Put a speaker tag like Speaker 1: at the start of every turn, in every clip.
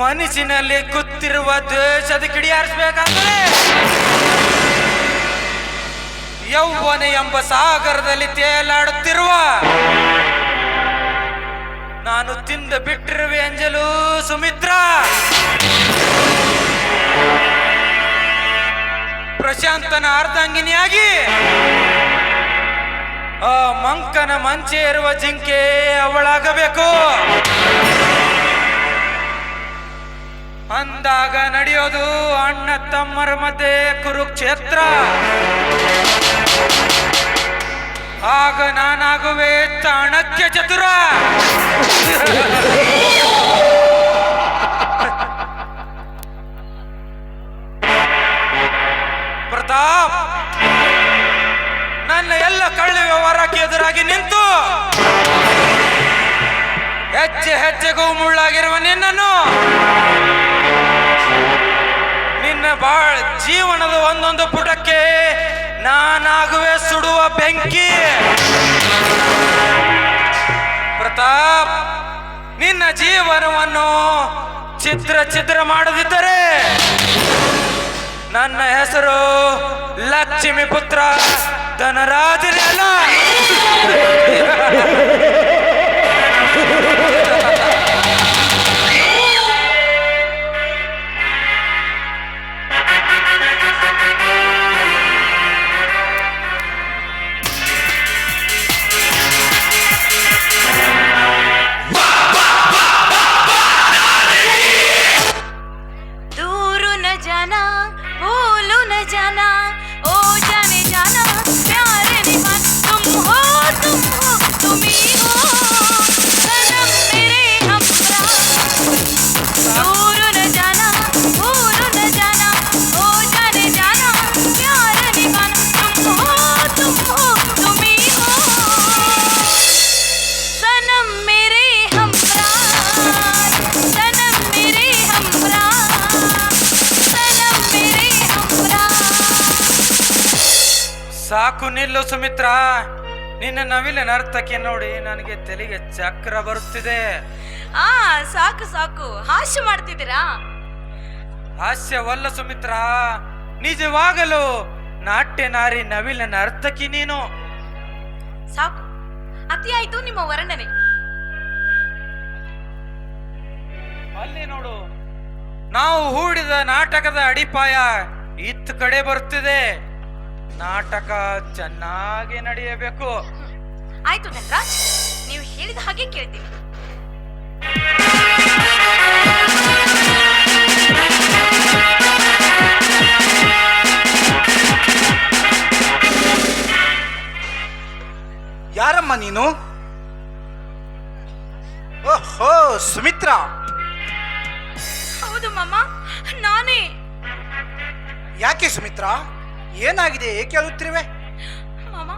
Speaker 1: ಮನಸ್ಸಿನಲ್ಲಿ ಕುತ್ತಿರುವ ದ್ವೇಷದ ಕಿಡಿಯಾರಿಸಬೇಕಾದ್ರೆ ಯೌವನ ಎಂಬ ಸಾಗರದಲ್ಲಿ ತೇಲಾಡುತ್ತಿರುವ ನಾನು ತಿಂದು ಬಿಟ್ಟಿರುವೆ ಅಂಜಲು ಸುಮಿತ್ರ. ಪ್ರಶಾಂತನ ಅರ್ಧಾಂಗಿನಿಯಾಗಿ ಆ ಮಂಕನ ಮಂಚೆ ಇರುವ ಜಿಂಕೆ ಅವಳಾಗಬೇಕು. ಅಂದಾಗ ನಡೆಯೋದು ಅಣ್ಣ ತಮ್ಮರ ಮಧ್ಯೆ ಕುರುಕ್ಷೇತ್ರ. ಆಗ ನಾನಾಗುವೆ ತಾಣಕ್ಕೆ ಚತುರ. ಬೆಂಕಿ. ಪ್ರತಾಪ್ ನಿನ್ನ ಜೀವನವನ್ನು ಚಿತ್ರ ಚಿತ್ರ ಮಾಡದಿದ್ದರೆ ನನ್ನ ಹೆಸರು ಲಕ್ಷ್ಮಿ ಪುತ್ರ ಧನರಾಜನೇ ಅಲ್ಲ. ನಿಲ್ಲು ಸುಮಿತ್ರ. ನಿನ್ನ ನವಿಲು ನರ್ತಕಿ ನೋಡಿ ನನಗೆ ತೆಲಿಗೆ ಚಕ್ರ ಬರುತ್ತಿದೆ.
Speaker 2: ಆ ಸಾಕು ಸಾಕು. ಹಾಸ್ಯ ಮಾಡ್ತಿದ್ದೀರಾ?
Speaker 1: ಹಾಸ್ಯವಲ್ಲ ಸುಮಿತ್ರ. ನಿಜವಾಗಲು ನಾಟ್ಯ ನಾರಿ ನವಿಲ ನರ್ತಕಿ ನೀನು.
Speaker 2: ಸಾಕು. ಅತಿ ಆಯ್ತು ನಿಮ್ಮ ವರ್ಣನೆ.
Speaker 1: ಅಲ್ಲಿ ನೋಡು. ನಾವು ಹೂಡಿದ ನಾಟಕದ ಅಡಿಪಾಯ ಇತ್ತ ಕಡೆ ಬರುತ್ತಿದೆ. ನಾಟಕ ಚೆನ್ನಾಗಿ ನಡೆಯಬೇಕು.
Speaker 2: ಆಯ್ತು ಧನ್ರಾಜ್ ನೀವು ಹೇಳಿದ ಹಾಗೆ ಕೇಳ್ತೀನಿ.
Speaker 3: ಯಾರಮ್ಮ ನೀನು? ಓಹೋ ಸುಮಿತ್ರಾ.
Speaker 2: ಹೌದು ಮಾಮ ನಾನೇ.
Speaker 3: ಯಾಕೆ ಸುಮಿತ್ರಾ? ಏನಾಗಿದೆ? ಏಕೆ ಅಳುತ್ತಿರುವೆ
Speaker 2: ಮಾಮ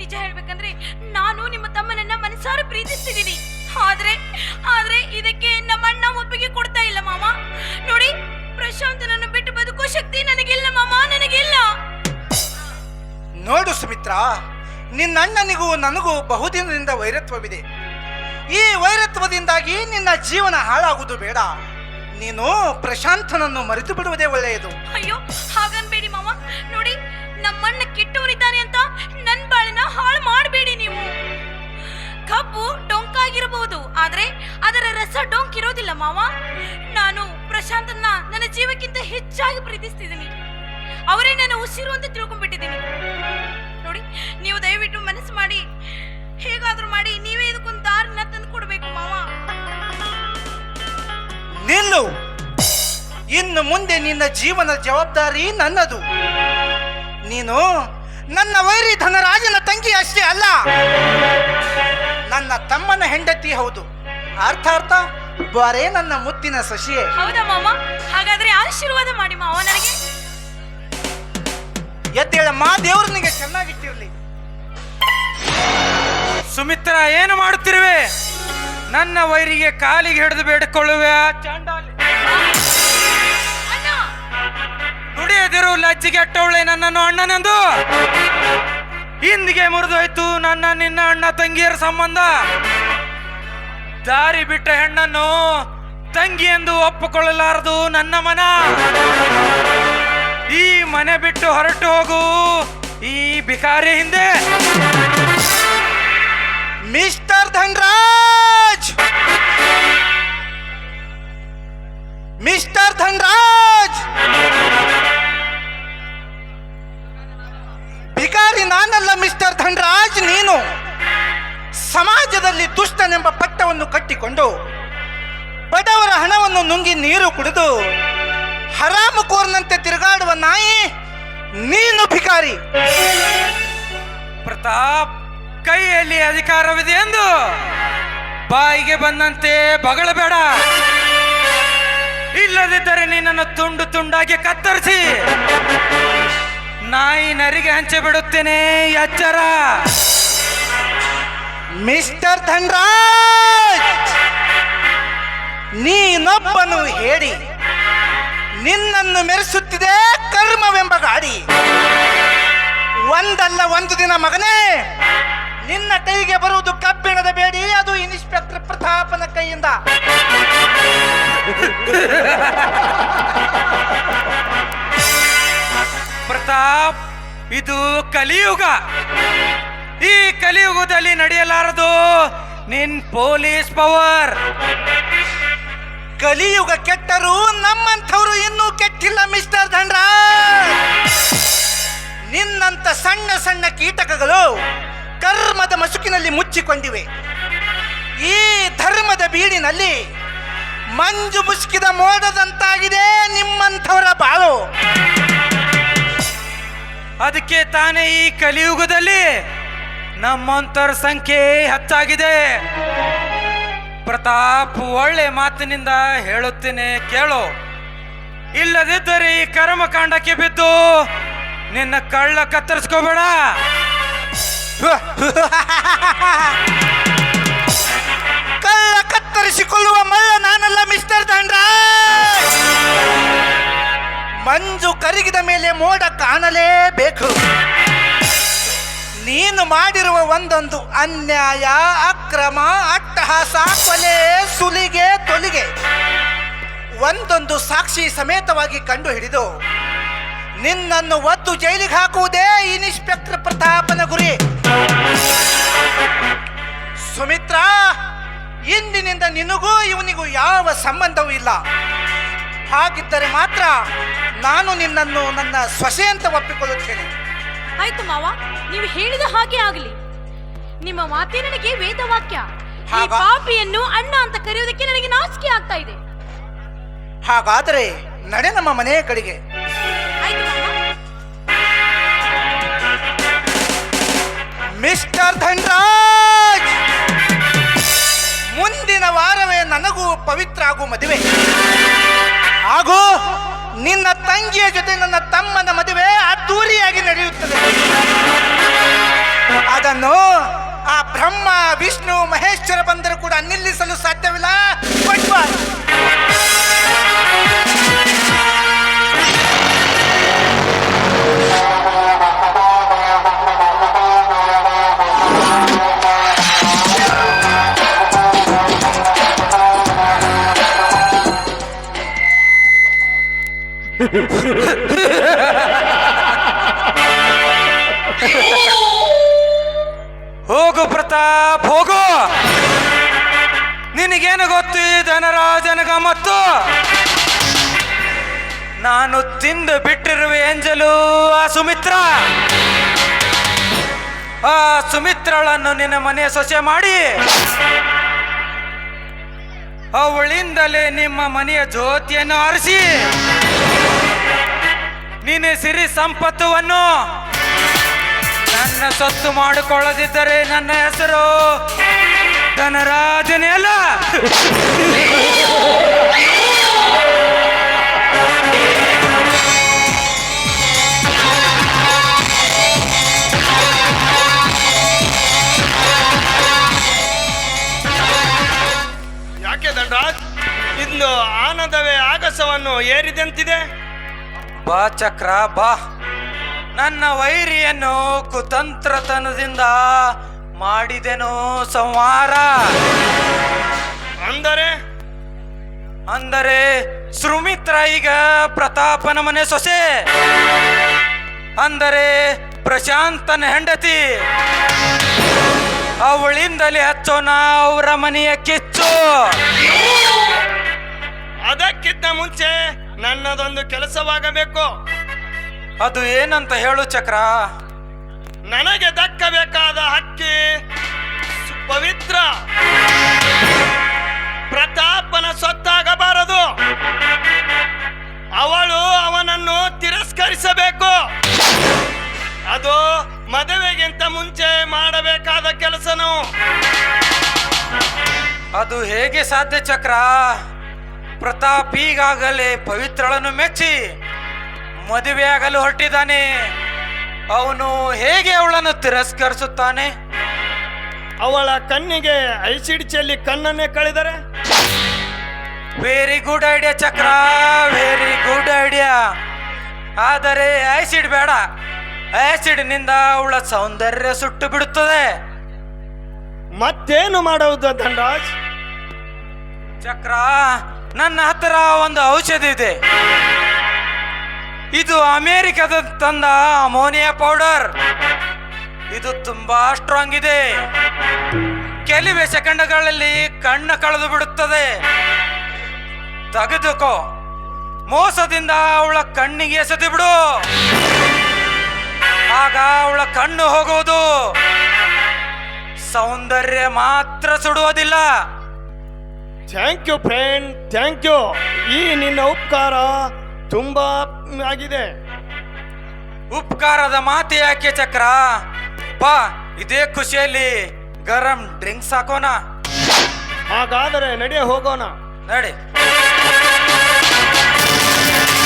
Speaker 2: ನಿಜ ಹೇಳ್ಬೇಕಂದ್ರೆ ನಾನು ನಿಮ್ಮ ತಮ್ಮನನ್ನ ಮನಸಾರ ಪ್ರೀತಿಸ್ತಿದ್ದೀನಿ. ಆದ್ರೆ ಆದ್ರೆ ಇದಕ್ಕೆ ನಮ್ಮ ಅಣ್ಣ ಒಪ್ಪಿಗೆ ಕೊಡ್ತಾ ಇಲ್ಲ ಮಾಮ. ನೋಡಿ ಪ್ರಶಾಂತನನ್ನು ಬಿಟ್ಟು ಬದುಕೋ ಶಕ್ತಿ ನನಗಿಲ್ಲ ಮಾಮ ನನಗಿಲ್ಲ.
Speaker 3: ನೋಡು ಸುಮಿತ್ರಾ ನಿನ್ನ ಅಣ್ಣನಿಗೂ ನನಗೂ ಬಹುದಿನದಿಂದ ವೈರತ್ವವಿದೆ. ಈ ವೈರತ್ವದಿಂದಾಗಿ ನಿನ್ನ ಜೀವನ ಹಾಳಾಗುವುದು ಬೇಡ. ನೀನು ಪ್ರಶಾಂತನನ್ನು ಮರೆತು ಬಿಡುವುದೇ ಒಳ್ಳೆಯದು.
Speaker 2: ಅಯ್ಯೋ, ಹಾಗನ್ಬೇಡಿ ಮಾವ. ನೋಡಿ, ನಮ್ಮಣ್ಣ ಕೆಟ್ಟವರಿದ್ದಾನೆ ಅಂತ ನನ್ನ ಬಾಳಿನ ಹಾಳು ಮಾಡಬೇಡಿ ನೀವು. ಕಬ್ಬು ಡೊಂಕಾಗಿರಬಹುದು, ಆದ್ರೆ ಅದರ ರಸ ಡೊಂಕ್ ಇರೋದಿಲ್ಲ ಮಾವ. ನಾನು ಪ್ರಶಾಂತನ್ನ ನನ್ನ ಜೀವಕ್ಕಿಂತ ಹೆಚ್ಚಾಗಿ ಪ್ರೀತಿಸ್ತಿದ್ದೀನಿ. ಅವರೇ ನನ್ನ ಉಸಿರು ಅಂತ ತಿಳ್ಕೊಂಡ್ಬಿಟ್ಟಿದ್ದೀನಿ. ನೋಡಿ, ನೀವು ದಯವಿಟ್ಟು ಮನಸ್ಸು ಮಾಡಿ, ಹೇಗಾದ್ರೂ ಮಾಡಿ, ನೀವೇ ಇದಕ್ಕೊಂದು ದಾರಿನ ತಂದು ಕೊಡ್ಬೇಕು ಮಾವ.
Speaker 3: ನಿಲ್ಲು. ಇನ್ನು ಮುಂದೆ ನಿನ್ನ ಜೀವನ ಜವಾಬ್ದಾರಿ ನನ್ನದು. ನೀನು ನನ್ನ ವೈರಿ ಧನರಾಜನ ತಂಗಿ ಅಷ್ಟೇ ಅಲ್ಲ. ನನ್ನ ತಮ್ಮನ ಹೆಂಡತಿ ಹೌದು. ಅರ್ಥ ಅರ್ಥ ಬಾರೇ ನನ್ನ ಮುತ್ತಿನ ಸಸಿಯೇ.
Speaker 2: ಹೌದಾ ಮಾಮ? ಹಾಗಾದ್ರೆ ಆಶೀರ್ವಾದ ಮಾಡಿ ಮಾವ ನನಗೆ.
Speaker 3: ಎದ್ದೇಳಮ್ಮ ದೇವ್ರು ನಿಮಗೆ ಚೆನ್ನಾಗಿಟ್ಟಿರಲಿ.
Speaker 1: ಸುಮಿತ್ರ ಏನು ಮಾಡುತ್ತಿರುವೆ? ನನ್ನ ವೈರಿಗೆ ಕಾಲಿಗೆ ಹಿಡಿದು ಬೇಡಿಕೊಳ್ಳುವೆ. ಚಾಂಡಾಲಿ
Speaker 2: ಅಣ್ಣ
Speaker 1: ನುಡಿ ತಿಳಿಯದಿರು ಲಜ್ಜಿಗೆ ಅಟ್ಟವಳೆ ನನ್ನನ್ನು ಅಣ್ಣನೆಂದು. ಹಿಂದಿಗೆ ಮುರಿದೋಯ್ತು ನನ್ನ ನಿನ್ನ ಅಣ್ಣ ತಂಗಿಯರ ಸಂಬಂಧ. ದಾರಿ ಬಿಟ್ಟ ಹೆಣ್ಣನ್ನು ತಂಗಿ ಎಂದು ಒಪ್ಪಿಕೊಳ್ಳಲಾರದು ನನ್ನ ಮನ. ಈ ಮನೆ ಬಿಟ್ಟು ಹೊರಟು ಹೋಗು ಈ ಬಿಕಾರಿ ಹಿಂದೆ.
Speaker 3: ಮಿಸ್ಟರ್ ಧನ್ರಾಜ್! ಮಿಸ್ಟರ್ ಧನ್ರಾಜ್! ಭಿಕಾರಿ ನಾನಲ್ಲ ಮಿಸ್ಟರ್ ಧನ್ರಾಜ್, ನೀನು ಸಮಾಜದಲ್ಲಿ ದುಷ್ಟನೆಂಬ ಪಟ್ಟವನ್ನು ಕಟ್ಟಿಕೊಂಡು ಬಡವರ ಹಣವನ್ನು ನುಂಗಿ ನೀರು ಕುಡಿದು ಹರಾಮು ಕೋರ್ನಂತೆ ತಿರುಗಾಡುವ ನಾಯಿ ನೀನು ಭಿಕಾರಿ!
Speaker 1: ಪ್ರತಾಪ್, ಕೈಯಲ್ಲಿ ಅಧಿಕಾರವಿದೆ ಎಂದು ಬಾಯಿಗೆ ಬಂದಂತೆ ಬಗಳಬೇಡ! ನಿನ್ನನ್ನು ತುಂಡು ತುಂಡಾಗಿ ಕತ್ತರಿಸಿ. ನಾಯಿ ನರಿಗೆ ಹಂಚಿ ಬಿಡುತ್ತೇನೆ, ಎಚ್ಚರ.
Speaker 3: ಮಿಸ್ಟರ್ ಧನ್ರಾಜ್, ನೀನೊಬ್ಬನು ಹೇಳಿ, ನಿನ್ನನ್ನು ಮೆರೆಸುತ್ತಿದೆ ಕರ್ಮವೆಂಬ ಗಾಡಿ. ಒಂದಲ್ಲ ಒಂದು ದಿನ ಮಗನೇ, ನಿನ್ನ ಕೈಗೆ ಬರುವುದು
Speaker 1: ಕಲಿಯುಗ. ಈ ಕಲಿಯುಗದಲ್ಲಿ ನಡೆಯಲಾರದು ನಿನ್ ಪೊಲೀಸ್ ಪವರ್.
Speaker 3: ಕಲಿಯುಗ ಕೆಟ್ಟರು ನಮ್ಮಂಥವ್ರು ಇನ್ನೂ ಕೆಟ್ಟಿಲ್ಲ ಮಿಸ್ಟರ್ ಧಂಡ್ರ ನಿನ್ನಂತ ಸಣ್ಣ ಸಣ್ಣ ಕೀಟಕಗಳು ಕರ್ಮದ ಮಸುಕಿನಲ್ಲಿ ಮುಚ್ಚಿಕೊಂಡಿವೆ. ಈ ಧರ್ಮದ ಬೀಡಿನಲ್ಲಿ ಮಂಜು ಮುಸುಕಿದ ಮೋಡದಂತಾಗಿದೆ ನಿಮ್ಮಂಥವರ ಬಾಳು.
Speaker 1: ಅದಕ್ಕೆ ತಾನೇ ಈ ಕಲಿಯುಗದಲ್ಲಿ ನಮ್ಮಂತರ ಸಂಖ್ಯೆ ಹೆಚ್ಚಾಗಿದೆ. ಪ್ರತಾಪ್ ಒಳ್ಳೆ ಮಾತಿನಿಂದ ಹೇಳುತ್ತೇನೆ, ಕೇಳು. ಇಲ್ಲದಿದ್ದರೆ ಈ ಕರ್ಮಕಾಂಡಕ್ಕೆ ಬಿದ್ದು ನಿನ್ನ ಕಳ್ಳ ಕತ್ತರಿಸ್ಕೋಬೇಡ.
Speaker 3: ಕಳ್ಳ ಕತ್ತರಿಸಿಕೊಳ್ಳುವ ಮಲ್ಲ ನಾನಲ್ಲ, ಮಿಸ್ಟರ್ ಧನ್ರಾಜ್. ಮಂಜು ಕರಗಿದ ಮೇಲೆ ಮೋಡ ಕಾಣಲೇಬೇಕು. ನೀನು ಮಾಡಿರುವ ಒಂದೊಂದು ಅನ್ಯಾಯ, ಅಕ್ರಮ, ಅಟ್ಟಹಾಸ, ಕೊಲೆ, ಸುಲಿಗೆ, ತೊಲಿಗೆ. ಒಂದೊಂದು ಸಾಕ್ಷಿ ಸಮೇತವಾಗಿ ಕಂಡು ಹಿಡಿದು ನಿನ್ನನ್ನು ಒತ್ತು ಜೈಲಿಗೆ ಹಾಕುವುದೇ ಇನ್ಸ್ಪೆಕ್ಟರ್ ಪ್ರತಾಪನ ಗುರಿ. ಸುಮಿತ್ರಾ, ಇಂದಿನಿಂದ ನಿನಗೂ ಇವನಿಗೂ ಯಾವ ಸಂಬಂಧವೂ ಇಲ್ಲ. ಹಾಗಿದ್ದರೆ ಮಾತ್ರ ನಾನು ನಿನ್ನನ್ನು ನನ್ನ ಸೊಸೆ ಅಂತ ಒಪ್ಪಿಕೊಳ್ಳುತ್ತೇನೆ.
Speaker 2: ಆಯ್ತು ಮಾವ ನೀವು ಹೇಳಿದ ಹಾಗೆ ಆಗಲಿ. ನಿಮ್ಮ ಮಾತೇ ನನಗೆ ವೇದವಾಕ್ಯ. ಈ
Speaker 3: ಹಾಗ-
Speaker 2: ಪಾಪಿಯನ್ನು ಅಣ್ಣ ಅಂತ ಕರೆಯುವುದಕ್ಕೆ ನನಗೆ ನಾಚಿಕೆ ಆಗ್ತಾ ಇದೆ.
Speaker 3: ಹಾಗಾದರೆ ನಡೆ ನಮ್ಮ ಮನೆಯ ಕಡೆಗೆ.
Speaker 2: ಆಯ್ತು ಮಾವ.
Speaker 3: ಮಿಸ್ಟರ್ ಧನ್ರಾಜ್! ಮುಂದಿನ ವಾರವೇ ನನಗೂ ಪವಿತ್ರ ಆಗು ಮದುವೆ. ತಂಗಿಯ ಜೊತೆ ನನ್ನ ತಮ್ಮನ ಮದುವೆ ಅದ್ದೂರಿಯಾಗಿ ನಡೆಯುತ್ತದೆ. ಅದನ್ನು ಆ ಬ್ರಹ್ಮ, ವಿಷ್ಣು, ಮಹೇಶ್ವರ ಬಂದರೂ ಕೂಡ ನಿಲ್ಲಿಸಲು ಸಾಧ್ಯವಿಲ್ಲ.
Speaker 1: ಹೋಗು ಪ್ರತಾಪ್, ಹೋಗು. ನಿನಗೇನು ಗೊತ್ತು ಈ ಮತ್ತು ನಾನು ತಿಂದು ಬಿಟ್ಟಿರುವೆ ಎಂಜಲು ಆ ಸುಮಿತ್ರ. ಆ ಸುಮಿತ್ರಳನ್ನು ನಿನ್ನ ಮನೆಯ ಸೊಸೆ ಮಾಡಿ. ಅವಳಿಂದಲೇ ನಿಮ್ಮ ಮನೆಯ ಜ್ಯೋತಿಯನ್ನು ಆರಿಸಿ. ನಿನ್ನ ಸಿರಿ ಸಂಪತ್ತುವನ್ನು. ನನ್ನ ಸೊತ್ತು ಮಾಡಿಕೊಳ್ಳದಿದ್ದರೆ ನನ್ನ ಹೆಸರು ಧನರಾಜನೇ ಅಲ್ಲ.
Speaker 4: ಯಾಕೆ ಧನರಾಜ್? ಇಂದು ಆನಂದವೇ ಆಗಸವನ್ನು ಏರಿದಂತಿದೆ?
Speaker 1: ಬಾ ಚಕ್ರ ಬಾ. ನನ್ನ ವೈರಿಯನ್ನು ಕುತಂತ್ರತನದಿಂದ ಮಾಡಿದೆನು ಸಂಹಾರ.
Speaker 4: ಅಂದರೆ?
Speaker 1: ಅಂದರೆ ಸುಮಿತ್ರ ಈಗ ಪ್ರತಾಪನ ಮನೆ ಸೊಸೆ. ಅಂದರೆ ಪ್ರಶಾಂತನ ಹೆಂಡತಿ. ಅವಳಿಂದಲೇ ಹಚ್ಚೋಣ ಅವರ ಮನೆಯ ಕಿಚ್ಚು.
Speaker 4: ಅದಕ್ಕಿಂತ ಮುಂಚೆ ನನ್ನದೊಂದು ಕೆಲಸವಾಗಬೇಕು.
Speaker 1: ಅದು ಏನಂತ ಹೇಳು ಚಕ್ರ.
Speaker 4: ನನಗೆ ದಕ್ಕಬೇಕಾದ ಹಕ್ಕಿ ಪವಿತ್ರ ಪ್ರತಾಪನ ಸ್ವತ್ತಾಗಬಾರದು ಅವಳು ಅವನನ್ನು ತಿರಸ್ಕರಿಸಬೇಕು. ಅದು ಮದುವೆಗಿಂತ ಮುಂಚೆ ಮಾಡಬೇಕಾದ ಕೆಲಸನು.
Speaker 1: ಅದು ಹೇಗೆ ಸಾಧ್ಯ ಚಕ್ರ? ಪ್ರತಾಪ್ ಈಗಾಗಲೇ ಪವಿತ್ರಳನ್ನು ಮೆಚ್ಚಿ ಮದುವೆಯಾಗಲು ಹೊರಟಿದ್ದಾನೆ. ಅವನು ಹೇಗೆ ಅವಳನ್ನು ತಿರಸ್ಕರಿಸುತ್ತಾನೆ?
Speaker 4: ಅವಳ ಕಣ್ಣಿಗೆ ಐಸಿಡಿಚಿಯಲ್ಲಿ ಕಣ್ಣನ್ನೇ ಕಳೆದರೆ?
Speaker 1: Very good idea Chakra very good idea ಆದರೆ ಆಸಿಡ್ ಬೇಡ. ಆಸಿಡ್ನಿಂದ ಅವಳ ಸೌಂದರ್ಯ ಸುಟ್ಟು ಬಿಡುತ್ತದೆ.
Speaker 4: ಮತ್ತೇನು ಮಾಡುವುದು ಧನರಾಜ್?
Speaker 1: ಚಕ್ರ ನನ್ನ ಹತ್ತಿರ ಒಂದು ಔಷಧಿ ಇದೆ. ಇದು ಅಮೇರಿಕದ ತಂದ ಅಮೋನಿಯಾ ಪೌಡರ್. ಇದು ತುಂಬಾ ಸ್ಟ್ರಾಂಗ್ ಇದೆ. ಕೆಲವೇ ಸೆಕೆಂಡ್ಗಳಲ್ಲಿ ಕಣ್ಣು ಕಳೆದು ಬಿಡುತ್ತದೆ. ತೆಗೆದುಕೋ. ಮೋಸದಿಂದ ಅವಳ ಕಣ್ಣಿಗೆ ಎಸೆದು ಬಿಡು. ಆಗ ಅವಳ ಕಣ್ಣು ಹೋಗುವುದು. ಸೌಂದರ್ಯ ಮಾತ್ರ ಸುಡುವುದಿಲ್ಲ.
Speaker 4: Thank you friend thank you ಈ ನಿನ್ನ ಉಪಕಾರ ತುಂಬಾ ಆಗಿದೆ.
Speaker 1: ಉಪಕಾರದ ಮಾತು ಯಾಕೆ ಚಕ್ರ? ಬಾ ಇದೇ ಖುಷಿಯಲ್ಲಿ ಗರಂ ಡ್ರಿಂಕ್ಸ್ ಹಾಕೋಣ.
Speaker 4: ಹಾಗಾದರೆ ನಡೆಯ ಹೋಗೋಣ.
Speaker 1: ನಡಿ.